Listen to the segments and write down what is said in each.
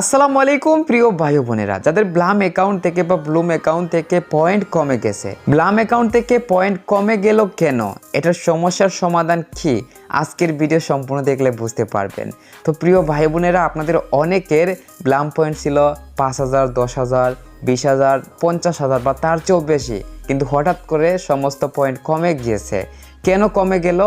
আসসালামু আলাইকুম, প্রিয় ভাই বোনেরা। যাদের ব্লাম অ্যাকাউন্ট থেকে বা ব্লুম অ্যাকাউন্ট থেকে পয়েন্ট কমে গেছে, ব্লাম অ্যাকাউন্ট থেকে পয়েন্ট কমে গেল কেন? এটার সমস্যার সমাধান কি? আজকের ভিডিও সম্পূর্ণ দেখলে বুঝতে পারবেন। তো প্রিয় ভাই বোনেরা, আপনাদের অনেকের ব্লাম পয়েন্ট ছিল পাঁচ হাজার, দশ হাজার, বিশ হাজার, পঞ্চাশ হাজার বা তার চেয়েও বেশি। কিন্তু হঠাৎ করে সমস্ত পয়েন্ট কমে গিয়েছে। কেন কমে গেল?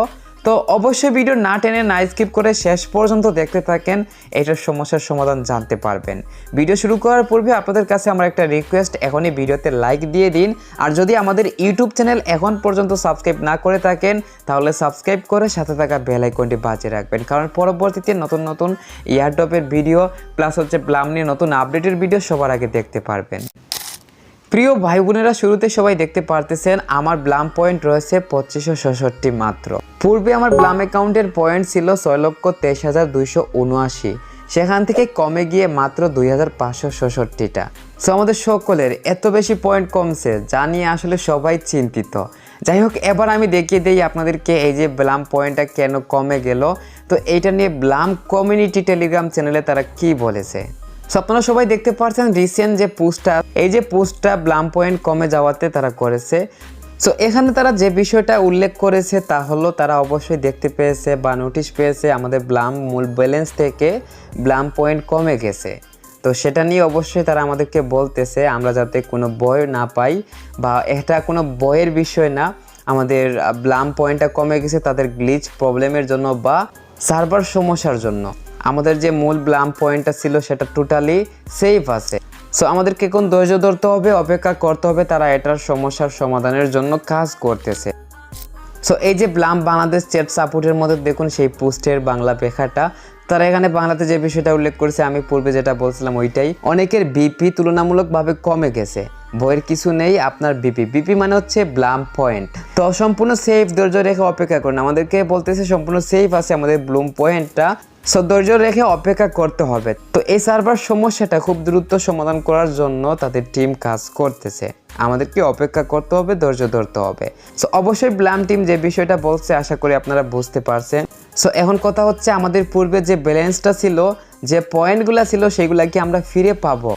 তো অবশ্যই ভিডিও না টেনে, না স্কিপ করে শেষ পর্যন্ত দেখতে থাকেন। এটার সমস্যার সমাধান জানতে পারবেন। ভিডিও শুরু করার পূর্বে আপনাদের কাছে আমার একটা রিকোয়েস্ট এখনই ভিডিওতে লাইক দিয়ে দিন। আর যদি আমাদের ইউটিউব চ্যানেল এখন পর্যন্ত সাবস্ক্রাইব না করে থাকেন, তাহলে সাবস্ক্রাইব করে সাথে থাকা বেল আইকনটি বাজিয়ে রাখবেন। কারণ পরবর্তীতে নতুন নতুন ইয়ারডপের ভিডিও প্লাস হচ্ছে প্লাম নিয়ে নতুন আপডেটের ভিডিও সবার আগে দেখতে পারবেন। প্রিয় ভাই বোনেরা শুরুতে সবাই দেখতে পারতেছেন আমার ব্লাম পয়েন্ট রয়েছে পঁচিশশো ছষট্টি মাত্র। পূর্বে আমার ব্লাম অ্যাকাউন্টের পয়েন্ট ছিল ছয় লক্ষ তেইশ হাজার দুইশো উনআশি। সেখান থেকে কমে গিয়ে মাত্র দুই হাজার পাঁচশো ছষট্টিটা সো আমাদের সকলের এত বেশি পয়েন্ট কমছে, যা নিয়ে আসলে সবাই চিন্তিত। যাই হোক, এবার আমি দেখিয়ে দিই আপনাদেরকে এই যে ব্লাম পয়েন্টটা কেন কমে গেল। তো, এইটা নিয়ে ব্লাম কমিউনিটি টেলিগ্রাম চ্যানেলে তারা কি বলেছে? So, আপনারা সবাই দেখতে পাচ্ছেন রিসেন্ট যে পোস্টটা এই যে পোস্টটা ব্লাম পয়েন্ট কমে যাওয়াতে তারা করেছে। সো এখানে তারা যে বিষয়টা উল্লেখ করেছে তা হলো তারা অবশ্যই দেখতে পেয়েছে বা নোটিশ পেয়েছে আমাদের ব্লাম মূল ব্যালেন্স থেকে ব্লাম পয়েন্ট কমে গেছে। তো সেটা নিয়ে অবশ্যই তারা আমাদেরকে বলতেছে আমরা যাতে কোনো বয় না পাই বা এটা কোনো বইয়ের বিষয় না আমাদের ব্লাম পয়েন্টটা কমে গেছে তাদের গ্লিচ প্রবলেমের জন্য বা সার্ভার সমস্যার জন্য। আমাদের যে মূল ব্লাম পয়েন্টটা ছিল সেটা টোটালি সেফ আছে। সো আমাদেরকে কোন ধৈর্য ধরতে হবে, অপেক্ষা করতে হবে, তারা এটার সমস্যার সমাধানের জন্য কাজ করতেছে। সো এই যে ব্লাম বাংলাদেশ চ্যাট সাপোর্টের মধ্যে দেখুন সেই পোস্টের বাংলা লেখাটা তারা এখানে বাংলাতে যে বিষয়টা উল্লেখ করেছে, আমি পূর্বে যেটা বলছিলাম ওইটাই। অনেকের বিপি তুলনামূলকভাবে কমে গেছে। বইয়ের কিছু নেই, আপনার বিপি বিপি মানে হচ্ছে ব্লাম পয়েন্ট তো সম্পূর্ণ সেফ ধৈর্য রেখে অপেক্ষা করুন। আমাদেরকে বলতেছে সম্পূর্ণ সেফ আছে আমাদের ব্লুম পয়েন্টটা সো ধৈর্য রেখে অপেক্ষা করতে হবে। তো এই সার্ভার সমস্যাটা খুব দ্রুত সমাধান করার জন্য তাদের টিম কাজ করতেছে। আমাদেরকে অপেক্ষা করতে হবে, ধৈর্য ধরতে হবে। সো অবশ্যই ব্লাম টিম যে বিষয়টা বলছে, আশা করি আপনারা বুঝতে পারছেন। সো এখন কথা হচ্ছে আমাদের পূর্বে যে ব্যালেন্সটা ছিল যে পয়েন্টগুলো ছিল সেগুলো কি আমরা ফিরে পাবো?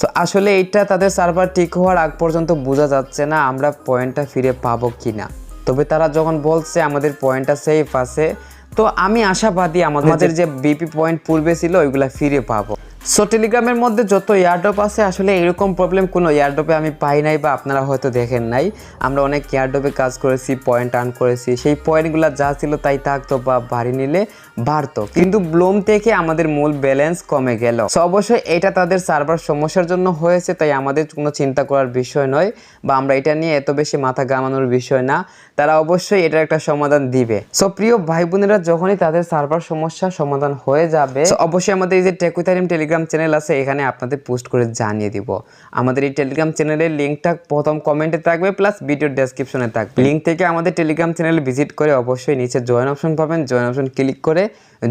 সো আসলে এইটা তাদের সার্ভার ঠিক হওয়ার আগ পর্যন্ত বোঝা যাচ্ছে না আমরা পয়েন্টটা ফিরে পাবো কি না তবে তারা যখন বলছে আমাদের পয়েন্টটা সেফ আছে তো আমি আশাবাদী আমাদের যে বিপি পয়েন্ট পূর্বে ছিল ওইগুলা ফিরে পাবো। সো টেলিগ্রামের মধ্যে যত এয়ারড্রপ আছে, আসলে এরকম প্রবলেম কোনো এয়ারড্রপে আমি পাই নাই বা আপনারা হয়তো দেখেন নাই। আমরা অনেক এয়ারড্রপে কাজ করেছি পয়েন্ট আর্ন করেছি। সেই পয়েন্টগুলো যা ছিল তাই থাকতো বা বাড়ি নিলে বাড়তো। কিন্তু ব্লোম থেকে আমাদের মূল ব্যালেন্স কমে গেল। সো অবশ্যই এটা তাদের সার্ভার সমস্যার জন্য হয়েছে, তাই আমাদের কোনো চিন্তা করার বিষয় নয় বা আমরা এটা নিয়ে এত বেশি মাথা ঘামানোর বিষয় না। তারা অবশ্যই এটার একটা সমাধান দিবে। সো প্রিয় ভাই বোনেরা যখনই তাদের সার্ভার সমস্যা সমাধান হয়ে যাবে অবশ্যই আমাদের এই যে টেকুইথারিম টেলিগ্রাম চ্যানেল আছে এখানে আপনাদের পোস্ট করে জানিয়ে দিব। আমাদের এই টেলিগ্রাম চ্যানেলের লিঙ্কটা প্রথম কমেন্টে থাকবে প্লাস ভিডিওর ডেসক্রিপশনে থাকবে। লিঙ্ক থেকে আমাদের টেলিগ্রাম চ্যানেল ভিজিট করে অবশ্যই নিচে জয়েন অপশন পাবেন জয়েন অপশন ক্লিক করে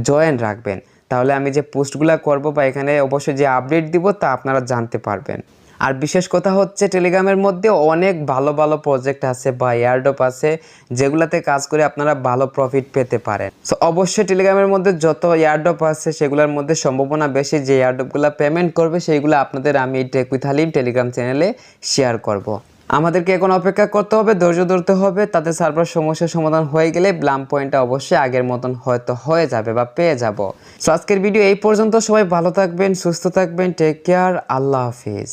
জয়েন রাখবেন। তাহলে আমি যে পোস্টগুলো করব বা এখানে অবশ্যই যে আপডেট দিব তা আপনারা জানতে পারবেন। আর বিশেষ কথা হচ্ছে টেলিগ্রামের মধ্যে অনেক ভালো ভালো প্রজেক্ট আছে বা এয়ারডপ আছে, যেগুলাতে কাজ করে আপনারা ভালো প্রফিট পেতে পারেন। সো অবশ্যই টেলিগ্রামের মধ্যে যত এয়ারডপ আছে, সেগুলোর মধ্যে সম্ভাবনা বেশি যে এয়ারডপগুলো পেমেন্ট করবে, সেইগুলো আপনাদের আমি টেকুইথালিম টেলিগ্রাম চ্যানেলে শেয়ার করব। আমাদেরকে এখন অপেক্ষা করতে হবে, ধৈর্য ধরতে হবে তাদের সার্ভার সমস্যার সমাধান হয়ে গেলে ব্লাম পয়েন্টটা অবশ্যই আগের মতন হয়তো হয়ে যাবে বা পেয়ে যাব। সো আজকের ভিডিও এই পর্যন্ত, সবাই ভালো থাকবেন, সুস্থ থাকবেন টেক কেয়ার আল্লাহ হাফিজ।